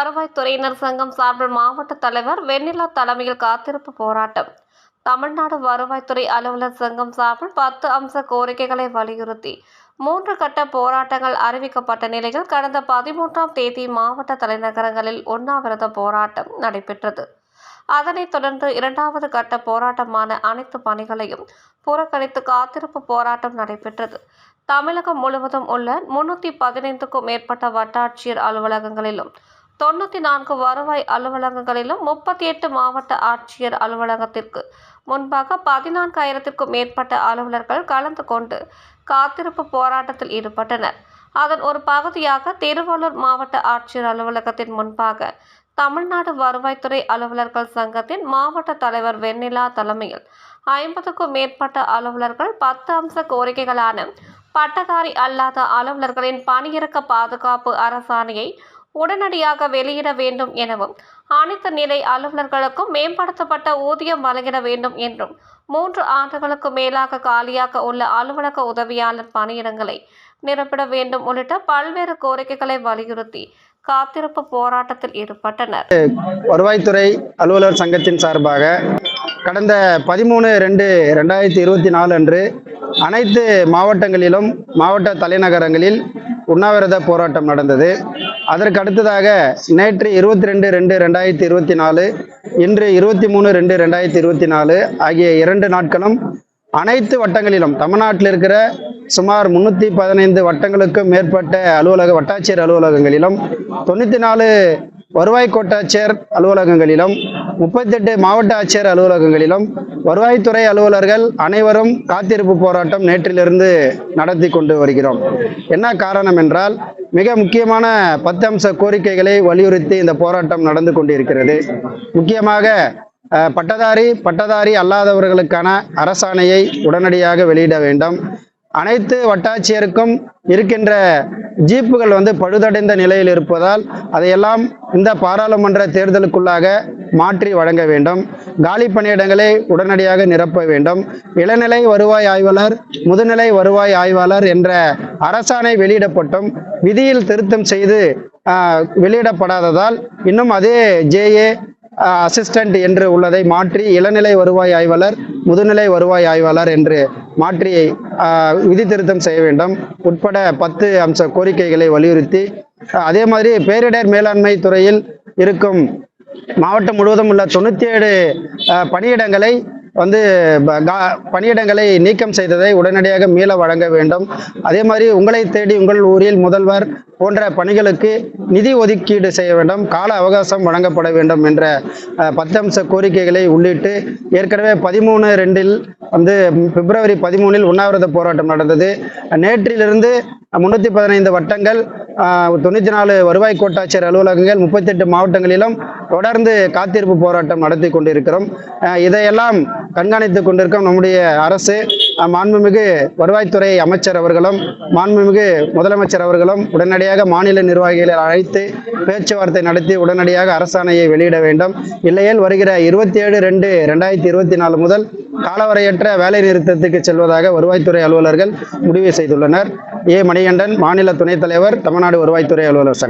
வருவாய்த்துறையினர் சங்கம் சார்பில் மாவட்ட தலைவர் வெண்ணிலா தலைமையில் காத்திருப்பு போராட்டம். தமிழ்நாடு வருவாய்த்துறை அலுவலர் சங்கம் சார்பில் பத்து அம்ச கோரிக்கைகளை வலியுறுத்தி மூன்று கட்ட போராட்டங்கள் அறிவிக்கப்பட்ட நிலையில் கடந்த பதிமூன்றாம் தேதி மாவட்ட தலைநகரங்களில் உண்ணாவிரத போராட்டம் நடைபெற்றது. அதனைத் தொடர்ந்து இரண்டாவது கட்ட போராட்டமான அனைத்து பணிகளையும் புறக்கணித்து காத்திருப்பு போராட்டம் நடைபெற்றது. தமிழகம் முழுவதும் உள்ள முன்னூற்றி பதினைந்துக்கும் மேற்பட்ட வட்டாட்சியர் அலுவலகங்களிலும் தொண்ணூற்றி நான்கு வருவாய் அலுவலகங்களிலும் முப்பத்தி எட்டு மாவட்ட ஆட்சியர் அலுவலகத்திற்கு முன்பாக பதினான்காயிரத்திற்கும் மேற்பட்ட அலுவலர்கள் கலந்து கொண்டு காத்திருப்பு போராட்டத்தில் ஈடுபட்டனர். அதன் ஒரு பகுதியாக திருவள்ளூர் மாவட்ட ஆட்சியர் அலுவலகத்தின் முன்பாக தமிழ்நாடு வருவாய்த்துறை அலுவலர்கள் சங்கத்தின் மாவட்ட தலைவர் வெண்ணிலா தலைமையில் ஐம்பதுக்கும் மேற்பட்ட அலுவலர்கள் பத்து அம்ச கோரிக்கைகளான பட்டதாரி அல்லாத அலுவலர்களின் பணியிறக்க பாதுகாப்பு அரசாணையை உடனடியாக வெளியிட வேண்டும் எனவும் அனைத்து நிலை அலுவலர்களுக்கும் மேம்படுத்தப்பட்ட ஊதியம் வழங்கிட வேண்டும் என்றும் மூன்று ஆண்டுகளுக்கு மேலாக காலியாக உள்ள அலுவலக உதவியாளர் பணியிடங்களை நிரப்பிட வேண்டும் உள்ளிட்ட பல்வேறு கோரிக்கைகளை வலியுறுத்தி காத்திருப்பு போராட்டத்தில் ஈடுபட்டனர். வருவாய்த்துறை அலுவலர் சங்கத்தின் சார்பாக கடந்த பதிமூணு ரெண்டு ரெண்டாயிரத்தி இருபத்தி நாலு அன்று அனைத்து மாவட்டங்களிலும் மாவட்ட தலைநகரங்களில் உண்ணாவிரத போராட்டம் நடந்தது. அதற்கு அடுத்ததாக நேற்று இருபத்தி ரெண்டு ரெண்டு ரெண்டாயிரத்தி இருபத்தி நாலு இன்று இருபத்தி மூணு ரெண்டு ரெண்டாயிரத்தி இருபத்தி நாலு ஆகிய இரண்டு நாட்களும் அனைத்து வட்டங்களிலும் தமிழ்நாட்டில் இருக்கிற சுமார் முன்னூற்றி பதினைந்து வட்டங்களுக்கும் மேற்பட்ட அலுவலக வட்டாட்சியர் அலுவலகங்களிலும் தொண்ணூற்றி நாலு வருவாய் கோட்டாட்சியர் அலுவலகங்களிலும் முப்பத்தெட்டு மாவட்ட ஆட்சியர் அலுவலகங்களிலும் வருவாய்த்துறை அலுவலர்கள் அனைவரும் காத்திருப்பு போராட்டம் நேற்றிலிருந்து நடத்தி கொண்டு வருகிறோம். என்ன காரணம் என்றால் மிக முக்கியமான பத்து அம்ச கோரிக்கைகளை வலியுறுத்தி இந்த போராட்டம் நடந்து கொண்டிருக்கிறது. முக்கியமாக பட்டதாரி பட்டதாரி அல்லாதவர்களுக்கான அரசாணையை உடனடியாக வெளியிட வேண்டும். அனைத்து வட்டாட்சியருக்கும் இருக்கின்ற ஜீப்புகள் வந்து பழுதடைந்த நிலையில் இருப்பதால் அதையெல்லாம் இந்த பாராளுமன்ற தேர்தலுக்குள்ளாக மாற்றி வழங்க வேண்டும். காலி பணியிடங்களை உடனடியாக நிரப்ப வேண்டும். இளநிலை வருவாய் ஆய்வாளர் முதுநிலை வருவாய் ஆய்வாளர் என்ற அரசாணை வெளியிடப்பட்டும். விதியில் திருத்தம் செய்து வெளியிடப்படாததால் இன்னும் அதே ஜேஏ அசிஸ்டன்ட் என்று உள்ளதை மாற்றி இளநிலை வருவாய் ஆய்வாளர் முதுநிலை வருவாய் ஆய்வாளர் என்று மாற்றி விதி திருத்தம் செய்ய வேண்டும். உட்பட பத்து அம்ச கோரிக்கைகளை வலியுறுத்தி அதே மாதிரி பேரிடர் மேலாண்மை துறையில் இருக்கும் மாவட்டம் முழுவதும் உள்ள தொண்ணூற்றி ஏழு பணியிடங்களை வந்து ப- கா- பணியிடங்களை நீக்கம் செய்ததை உடனடியாக மீள வழங்க வேண்டும். அதே மாதிரி உங்களை தேடி உங்கள் ஊரில் முதல்வர் போன்ற பணிகளுக்கு நிதி ஒதுக்கீடு செய்ய வேண்டும். கால அவகாசம் வழங்கப்பட வேண்டும் என்ற பத்தம்ச பத்து கோரிக்கைகளை உள்ளிட்டு ஏற்கனவே பதிமூணு ரெண்டில் வந்து பிப்ரவரி பதிமூணில் உண்ணாவிரத போராட்டம் நடந்தது. நேற்றிலிருந்து முன்னூற்றி பதினைந்து வட்டங்கள் தொண்ணூற்றி நாலு வருவாய் கோட்டாட்சியர் அலுவலகங்கள் முப்பத்தெட்டு மாவட்டங்களிலும் தொடர்ந்து காத்திருப்பு போராட்டம் நடத்தி கொண்டிருக்கிறோம். இதையெல்லாம் கண்காணித்துக் கொண்டிருக்கும் நம்முடைய அரசு மாண்புமிகு வருவாய்த்துறை அமைச்சர் அவர்களும் மாண்புமிகு முதலமைச்சர் அவர்களும் உடனடியாக மாநில நிர்வாகிகளை அழைத்து பேச்சுவார்த்தை நடத்தி உடனடியாக அரசாணையை வெளியிட வேண்டும். இல்லையேல் வருகிற இருபத்தி ஏழு ரெண்டு ரெண்டாயிரத்தி இருபத்தி நாலு முதல் காலவரையற்ற வேலை நிறுத்தத்துக்கு செல்வதாக வருவாய்த்துறை அலுவலர்கள் முடிவு செய்துள்ளனர். ஏ. மணிகண்டன் மாநில துணைத் தலைவர் தமிழ்நாடு வருவாய்த்துறை அலுவலர் சங்கம்